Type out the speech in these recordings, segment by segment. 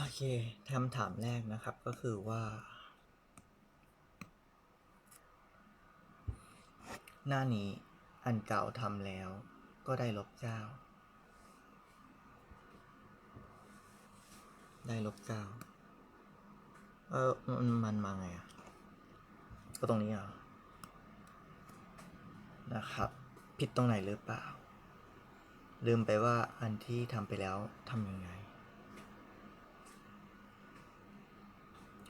โอเคคำถามแรกนะครับก็คือว่า หน้านี้อันเก่าทำแล้วก็ได้ลบเก้า ได้ลบเก้า เออมันมันมาไงอะ ก็ตรงนี้เหรอนะครับ ผิดตรงไหนหรือเปล่า ลืมไปว่าอันที่ทำไปแล้วทำยังไง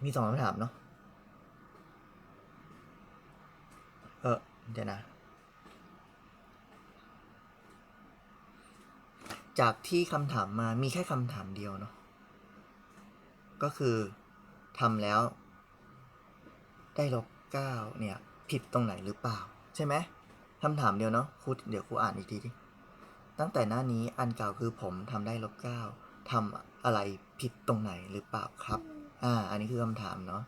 มีสองคำถามเนาะ เออเดี๋ยวนะ จากที่คำถามมามีแค่คำถามเดียวเนาะ ก็คือทำแล้ว ได้ลบเก้าเนี่ย ผิดตรงไหนหรือเปล่า ใช่ไหมคำถามเดียวเนาะครูเดี๋ยวครูอ่านอีกทีดิตั้งแต่หน้านี้อันเก่าคือผมทำได้ลบเก้าทำอะไรผิดตรงไหนหรือเปล่าครับ อ่า อันนี้คือคำถามเนาะ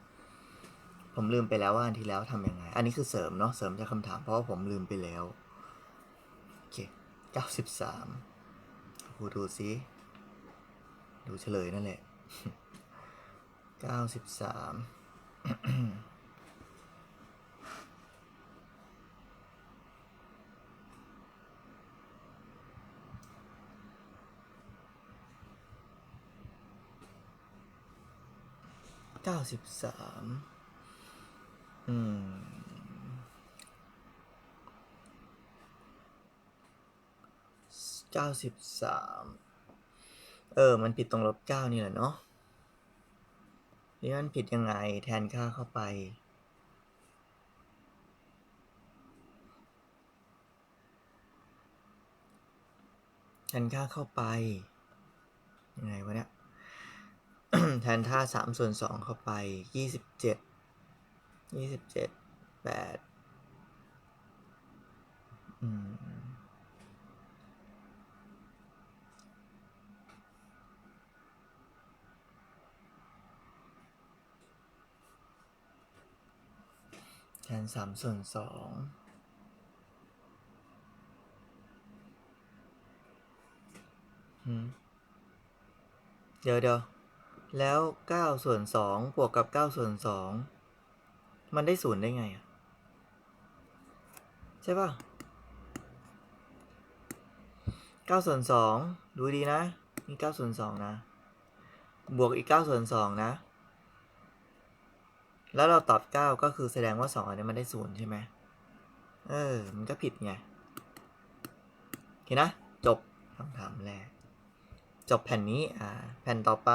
ผมลืมไปแล้วว่าอันที่แล้วทำยังไง อันนี้คือเสริมเนาะ เสริมจากคำถามเพราะว่าผมลืมไปแล้ว โอเคเก้าสิบสามคูดูซิดูเฉลยนั่นแหละเก้าสิบสาม เก้าสิบสามอืมเก้าสิบสามเออ มันผิดตรงลบเก้านี่แหละเนาะนี่มันผิดยังไงแทนค่าเข้าไป แทนค่าเข้าไป ยังไงวะเนี่ย แทนค่าสามส่วนสองเข้าไปยี่สิบเจ็ดยี่สิบเจ็ดแปดแทนสามส่วนสองเดี๋ยวเดี๋ยว แล้วเก้าส่วนสองบวกกับเก้าส่วนสองมันได้ศูนย์ได้ไงอะ ใช่ป่ะเก้าส่วนสองดูดีนะนี่เก้าส่วนสองนะ บวกอีกเก้าส่วนสองนะ แล้วเราตอบเก้าก็คือแสดงว่าสองอันนี้มันได้ศูนย์ใช่ไหมเออ มันก็ผิดไงโอเคนะ จบคำถามแรก จบแผ่นนี้อ่าแผ่นต่อไป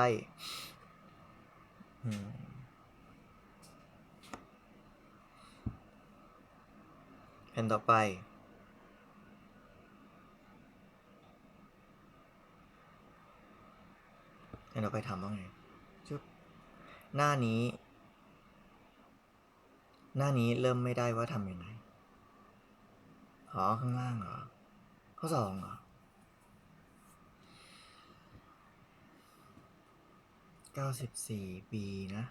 แผ่นต่อไป แผ่นต่อไปทำว่าไงจุ๊บหน้านี้ หน้านี้เริ่มไม่ได้ว่าทำยังไง อ๋อ ข้างล่างเหรอ ข้อสองเหรอ เก้าสิบสี่ปีนะ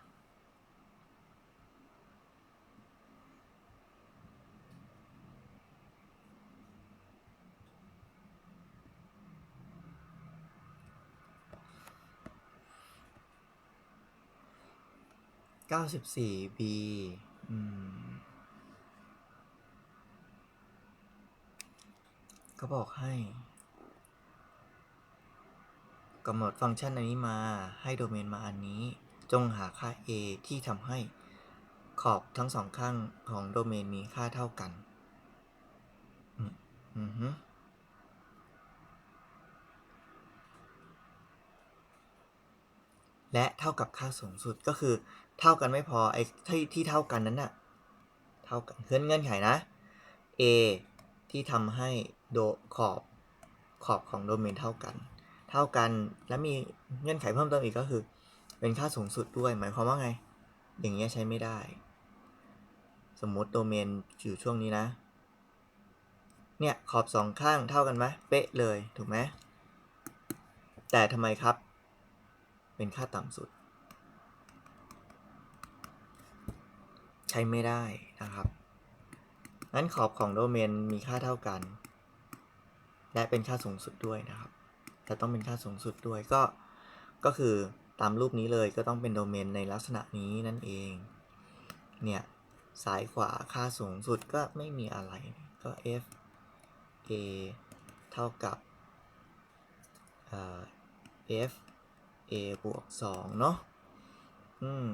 เก้าสิบสี่ปีอืมก็บอกให้ กำหนดฟังก์ชันอันนี้มาให้โดเมนมาอันนี้ จงหาค่า a ที่ทำให้ขอบทั้งสองข้างของโดเมนมีค่าเท่ากัน อือฮึและเท่ากับค่าสูงสุดก็คือเท่ากันไม่พอไอ้ที่ที่เท่ากันนั้นน่ะเท่ากันเงื่อนเงื่อนไขนะ a ที่ทำให้โดขอบขอบของโดเมนเท่ากัน เท่ากัน และมีเงื่อนไขเพิ่มเติมอีกก็คือ เป็นค่าสูงสุดด้วย หมายความว่าไง อย่างเงี้ยใช้ไม่ได้ สมมติโดเมนอยู่ช่วงนี้นะ เนี่ยขอบสองข้างเท่ากันไหมเป๊ะเลยถูกไหมแต่ทำไมครับ เป็นค่าต่ำสุด ใช้ไม่ได้นะครับงั้นขอบของโดเมนมีค่าเท่ากัน และเป็นค่าสูงสุดด้วยนะครับ แต่ต้องเป็นค่าสูงสุดด้วยก็ ก็คือตามรูปนี้เลยก็ต้องเป็นโดเมนในลักษณะนี้นั่นเอง เนี่ยซ้ายขวาค่าสูงสุดก็ไม่มีอะไรก็ f a เท่ากับเอ่อ f a บวก2เนาะอืม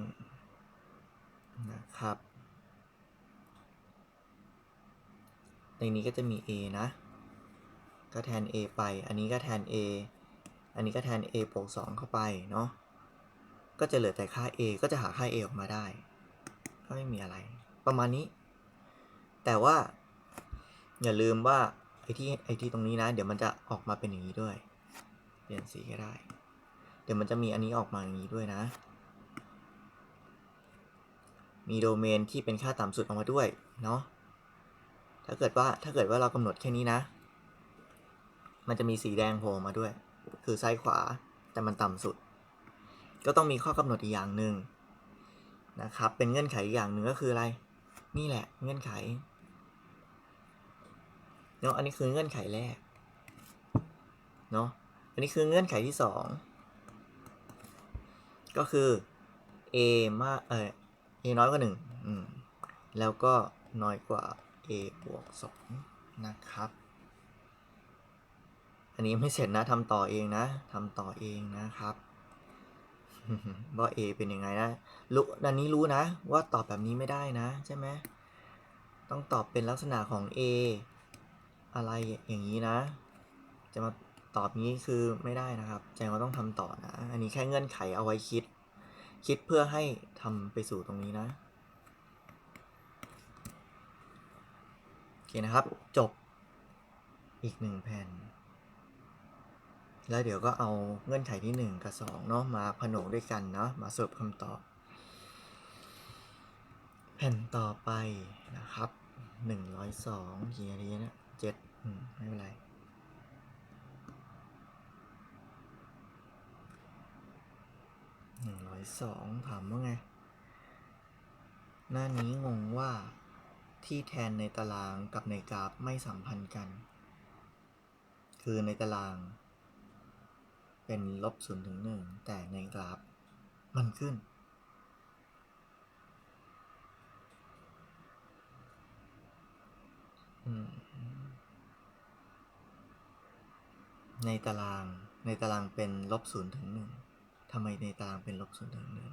นะครับ ในนี้ก็จะมี a นะ ก็แทน a ไป อันนี้ก็แทน a อันนี้ก็แทน a บวก2เข้าไปเนาะ ก็จะเหลือแต่ค่า a ก็จะหาค่า a ออกมาได้ ก็ไม่มีอะไร ประมาณนี้ แต่ว่า อย่าลืมว่าไอ้ที่ไอ้ที่ตรงนี้นะ เดี๋ยวมันจะออกมาเป็นอย่างนี้ด้วย เปลี่ยนสีก็ได้ เดี๋ยวมันจะมีอันนี้ออกมาอย่างนี้ด้วยนะ มีโดเมนที่เป็นค่าต่ำสุดออกมาด้วยเนาะ ถ้าเกิดว่าถ้าเกิดว่าเรากำหนดแค่นี้นะ มันจะมีสีแดงโผล่มาด้วย คือซ้ายขวาแต่มันต่ำสุด ก็ต้องมีข้อกำหนดอีกอย่างหนึ่งนะครับ เป็นเงื่อนไขอีกอย่างหนึ่งก็คืออะไร นี่แหละเงื่อนไขเนาะอันนี้คือเงื่อนไขแรกเนาะอันนี้คือเงื่อนไขที่สองก็คือ a มากเออ a น้อยกว่าหนึ่งอืมแล้วก็น้อยกว่า a บวกสองนะครับ อันนี้ไม่เสร็จนะทำต่อเองนะทำต่อเองนะครับว่า a เป็นยังไงนะรู้อันนี้รู้นะ ว่าตอบแบบนี้ไม่ได้นะ ใช่ไหมต้องตอบเป็นลักษณะของ a อะไรอย่างนี้นะ จะมาตอบนี้คือไม่ได้นะครับแจงว่าต้องทำต่อนะ อันนี้แค่เงื่อนไขเอาไว้คิด คิดเพื่อให้ทำไปสู่ตรงนี้นะโอเคนะครับ จบอีกหนึ่งแผ่น แล้วเดี๋ยวก็เอาเงื่อนไขที่ 1 กับ2เนาะมาผนวกด้วยกันเนาะมาสรุปคำตอบ แผ่นต่อไปนะครับ 102กี่นาทีนะเจ็ดไม่เป็นไรหนึ่งร้อยสองถามว่าไง หน้านี้งงว่าที่แทนในตารางกับในกราฟไม่สัมพันธ์กัน คือในตาราง เป็นลบศูนย์ถึงหนึ่งแต่ในกราฟมันขึ้น ในตารางในตารางเป็นลบศูนย์ถึงหนึ่งทำไมในตารางเป็นลบศูนย์ถึงหนึ่ง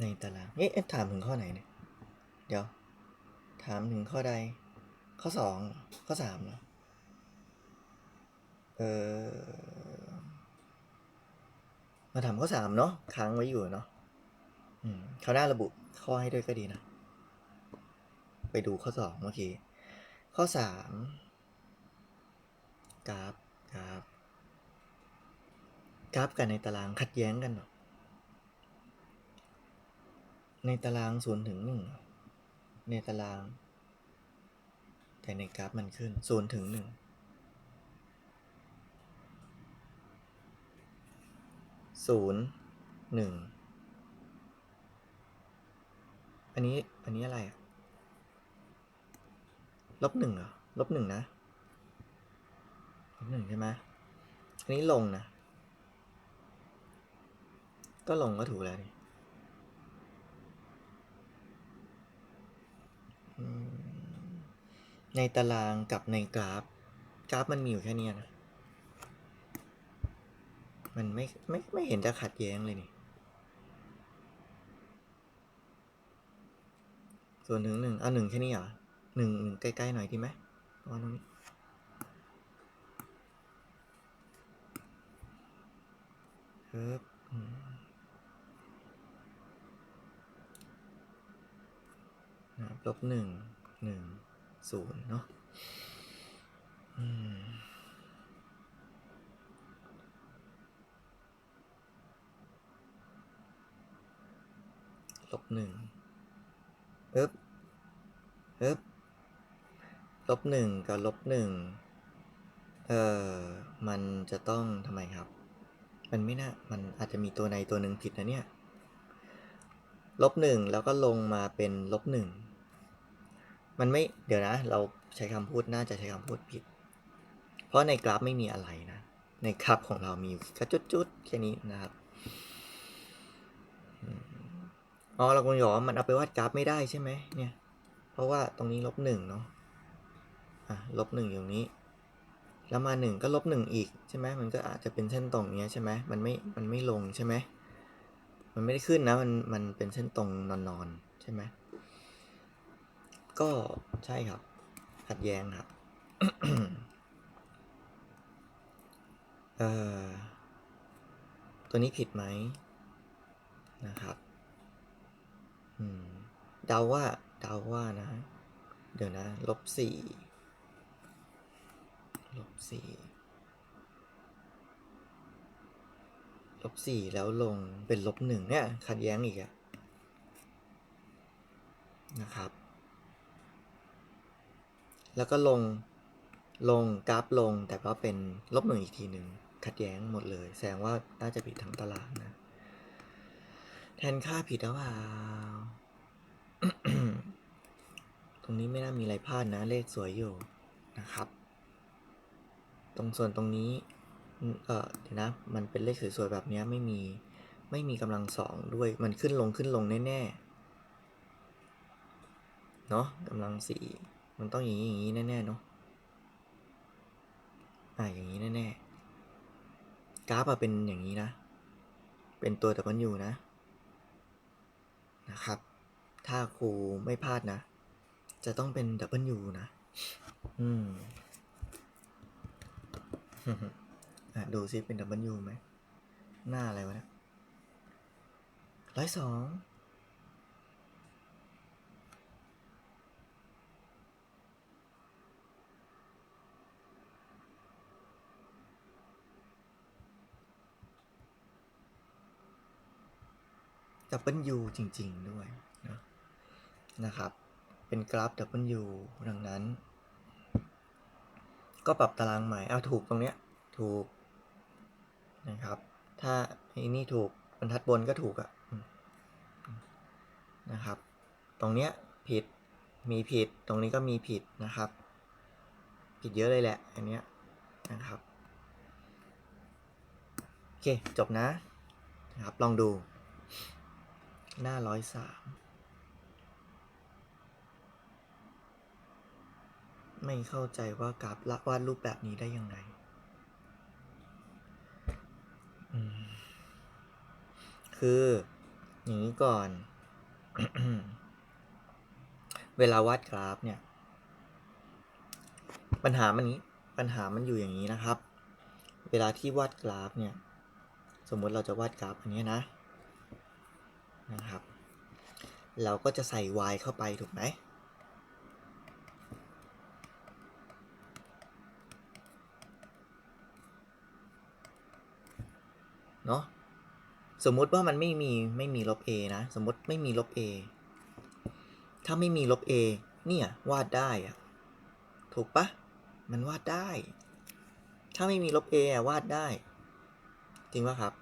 ในตารางเอ๊ะถามถึงข้อไหนเนี่ย เดี๋ยว ถามถึงข้อใด ข้อสองข้อสามเหรอเออมาถามข้อสามเนาะค้างไว้อยู่เนาะอืมเขาวหน้าระบุข้อให้ด้วยก็ดีนะ ไปดูข้อสองเมื่อกี้ ข้อสามกราฟกราฟกราฟกับในตารางขัดแย้งกันเหรอในตารางศูนย์ถึงหนึ่งในตาราง แต่ในกราฟมันขึ้นศูนย์ถึงหนึ่งศูนย์หนึ่งอันนี้ อันนี้อะไรอะลบหนึ่งเหรอลบหนึ่งนะลบหนึ่งใช่ไหมอันนี้ลงนะ ก็ลงก็ถูกแล้วนี่อืม ในตารางกับในกราฟ กราฟมันมีอยู่แค่เนี้ยนะ มันไม่ไม่ไม่เห็นจะขัดแย้งเลยนี่ ส่วนถึงหนึ่งเอาหนึ่งแค่นี้เหรอหนึ่งหนึ่งใกล้ๆหน่อยดีไหมอาตรงนี้ครับลบหนึ่งหนึ่ง ศูนย์เนาะลบหนึ่งเอ๊บเอ๊บลบหนึ่งกับลบหนึ่งเอ่อ มันจะต้องทำไมครับ มันไม่น่า มันอาจจะมีตัวในตัวหนึ่งผิดนะเนี่ย ลบหนึ่งแล้วก็ลงมาเป็นลบหนึ่ง มันไม่เดี๋ยวนะ เราใช้คำพูดน่าจะใช้คำพูดผิด เพราะในกราฟไม่มีอะไรนะ ในกราฟของเรามีกระจุดๆแค่นี้นะครับอ๋อเราคงบอกว่ามันเอาไปวาดกราฟไม่ได้ใช่ไหมเนี่ย เพราะว่าตรงนี้ลบหนึ่งเนาะอะลบหนึ่งอยู่ตรงนี้ แล้วมาหนึ่งก็ลบหนึ่งอีกใช่ไหมมันก็อาจจะเป็นเส้นตรงเนี้ยใช่ไหมมันไม่มันไม่ลงใช่ไหมมันไม่ได้ขึ้นนะมันมันเป็นเส้นตรงนอนๆใช่ไหม ก็ใช่ครับ ขัดแย้งครับเอ่อตัวนี้ผิดไหมนะครับอืมเดาว่าเดาว่านะ เดี๋ยวนะลบสี่ลบสี่ลบสี่แล้วลงเป็นลบหนึ่งเนี่ย ขัดแย้งอีกอะนะครับ แล้วก็ลงลงกราฟลงแต่ว่าเป็นลบหนึ่งอีกทีหนึ่งขัดแย้งหมดเลย แสดงว่าน่าจะผิดทั้งตารางนะ แทนค่าผิดหรือเปล่าตรงนี้ไม่น่ามีอะไรพลาดนะ เลขสวยอยู่นะครับ ตรงส่วนตรงนี้ เออเดี๋ยวนะ มันเป็นเลขสวยๆแบบนี้ไม่มีไม่มีกำลังสองด้วย มันขึ้นลงขึ้นลงแน่ๆ เนาะกำลังสี่ มันต้องอย่างนี้อย่างนี้แน่ๆเนาะ อ่าอย่างนี้แน่ๆ กราฟอะเป็นอย่างนี้นะ เป็นตัว W นยูนะ นะครับ ถ้าครูไม่พลาดนะ จะต้องเป็น W นะ อืมอะดูซิเป็น W ไหม หน้าอะไรวะเนี่ยร้อยสอง ดับเบิลยูจริง ๆ ด้วยนะนะครับ เป็นกราฟดับเบิลยูดังนั้น ก็ปรับตารางใหม่เอาถูกตรงเนี้ยถูกนะครับ ถ้าไอ้นี่ถูกบรรทัดบนก็ถูกอะนะครับ ตรงเนี้ยผิดมีผิดตรงนี้ก็มีผิดนะครับ ผิดเยอะเลยแหละอันเนี้ยนะครับโอเคจบนะนะครับลองดู หน้าร้อยสามไม่เข้าใจว่ากราฟวาดรูปแบบนี้ได้ยังไงคือ อย่างนี้ก่อน เวลาวาดกราฟเนี่ย ปัญหามันนี้ปัญหามันอยู่อย่างนี้นะครับ เวลาที่วาดกราฟเนี่ย สมมติเราจะวาดกราฟอันนี้นะ นะครับ เราก็จะใส่ y เข้าไปถูกไหมเนาะสมมุติว่ามันไม่มีไม่มีลบ a นะ สมมติไม่มีลบ a ถ้าไม่มีลบ a เนี่ย วาดได้อะถูกปะมันวาดได้ ถ้าไม่มีลบ a อะวาดได้ จริงปะครับ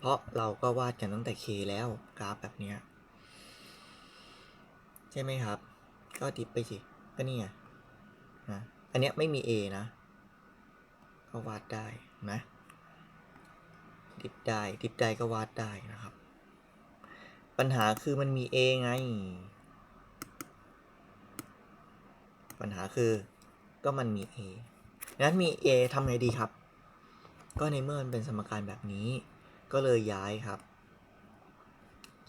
เพราะเราก็วาดกันตั้งแต่ k แล้วกราฟแบบเนี้ยใช่ไหมครับ ก็ดิบไปสิ ก็นี่ไงนะอันเนี้ยไม่มี a นะ ก็วาดได้นะ ดิบได้ ดิบได้ก็วาดได้นะครับ ปัญหาคือมันมี a ไง ปัญหาคือก็มันมี a งั้นมี a ทำไงดีครับ ก็ในเมื่อมันเป็นสมการแบบนี้ ก็เลยย้ายครับ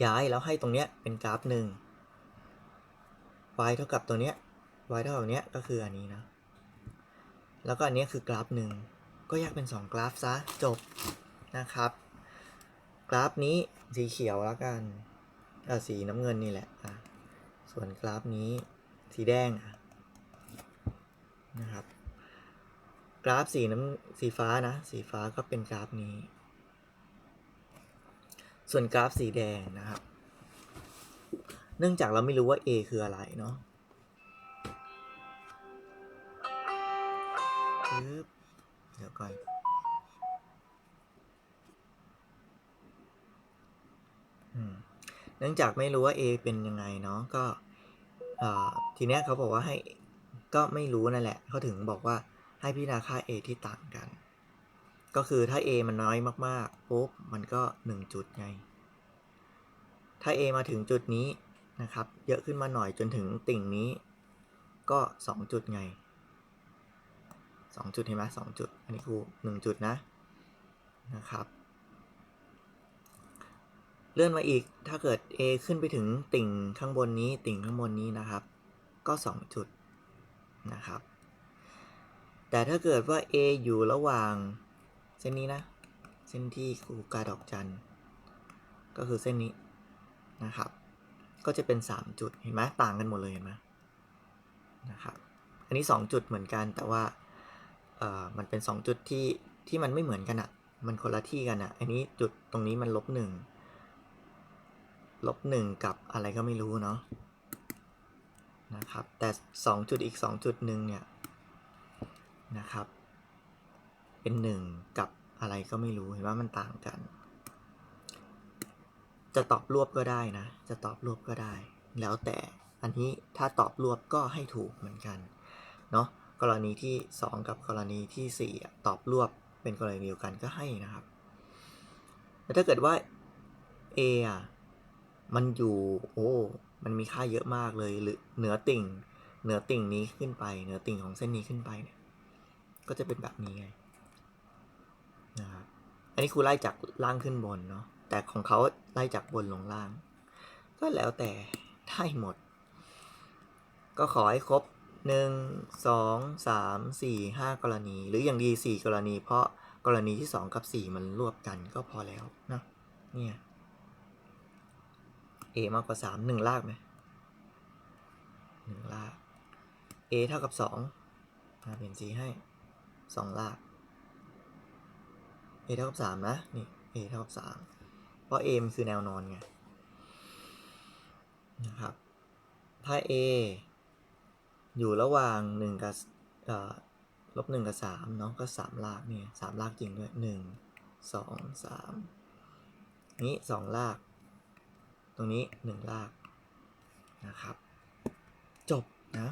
ย้ายแล้วให้ตรงเนี้ยเป็นกราฟหนึ่ง y เท่ากับตัวเนี้ย y เท่ากับเนี้ยก็คืออันนี้นะ แล้วก็อันเนี้ยคือกราฟหนึ่งก็แยกเป็น 2 กราฟซะจบนะครับ กราฟนี้สีเขียวแล้วกันสีน้ำเงินนี่แหละอะส่วนกราฟนี้สีแดงนะครับ กราฟสีน้ำสีฟ้านะ สีฟ้าก็เป็นกราฟนี้ ส่วนกราฟสีแดงนะครับ เนื่องจากเราไม่รู้ว่า A คืออะไรเนาะเดี๋ยวก่อนเนื่องจากไม่รู้ว่า A เป็นยังไงเนาะก็ทีเนี้ยเขาบอกว่าให้ก็ไม่รู้นั่นแหละเขาถึงบอกว่าให้พิจารณาค่า a ที่ต่างกัน ก็คือถ้า a มันน้อยมากๆปุ๊บมันก็ 1 จุดไง ถ้า a มาถึงจุดนี้นะครับ เยอะขึ้นมาหน่อยจนถึงติ่งนี้ ก็ 2 จุดไง 2 จุดเห็นไหมสองจุด อันนี้ครู1จุดนะนะครับ เลื่อนมาอีกถ้าเกิด A ขึ้นไปถึงติ่งข้างบนนี้ ติ่งข้างบนนี้นะครับ ก็ 2 จุดนะครับ แต่ถ้าเกิดว่า A อยู่ระหว่าง เส้นนี้นะ เส้นที่ครูกาดอกจัน ก็คือเส้นนี้นะครับ ก็จะเป็น 3 จุดเห็นไหมต่างกันหมดเลยเห็นไหมนะครับ อันนี้ 2 จุดเหมือนกันแต่ว่าเอ่อมันเป็น 2 จุดที่ที่มันไม่เหมือนกันอะมันคนละที่กันอะอันนี้จุดตรงนี้มันลบหนึ่งลบหนึ่งกับอะไรก็ไม่รู้เนาะนะครับ แต่สองจุดอีกสองจุดหนึ่งเนี่ยนะครับ เป็นหนึ่งกับอะไรก็ไม่รู้เห็นว่ามันต่างกัน จะตอบรวบก็ได้นะ จะตอบรวบก็ได้ แล้วแต่อันนี้ถ้าตอบรวบก็ให้ถูกเหมือนกันเนาะกรณีที่ 2 กับกรณีที่ 4 ตอบรวบเป็นกรณีเดียวกันก็ให้นะครับแต่ถ้าเกิดว่า A อะมันอยู่โอ้มันมีค่าเยอะมากเลยหรือเหนือติ่ง เหนือติ่งนี้ขึ้นไป เหนือติ่งของเส้นนี้ขึ้นไปเนี่ยก็จะเป็นแบบนี้ไง นะครับอันนี้ครูไล่จากล่างขึ้นบนเนาะแต่ของเขาไล่จากบนลงล่าง ก็แล้วแต่ได้หมด ก็ขอให้ครบหนึ่งสองสามสี่ห้ากรณี หรืออย่างดีสี่กรณี เพราะกรณีที่สองกับสี่มันรวบกันก็พอแล้วนะเนี่ย a มากกว่าสามหนึ่งลากไหมหนึ่งลาก a เท่ากับสองเปลี่ยนสีให้สองลาก a เท่ากับสามนะ นี่ a เท่ากับสามเพราะ a มันคือแนวนอนไง นะครับ ถ้า a อยู่ระหว่างหนึ่งกับลบหนึ่งกับสามเนาะ ก็สามลากเนี่ยสามลากจริงด้วยหนึ่งสองสามนี้สองลาก ตรงนี้หนึ่งลากนะครับ จบนะ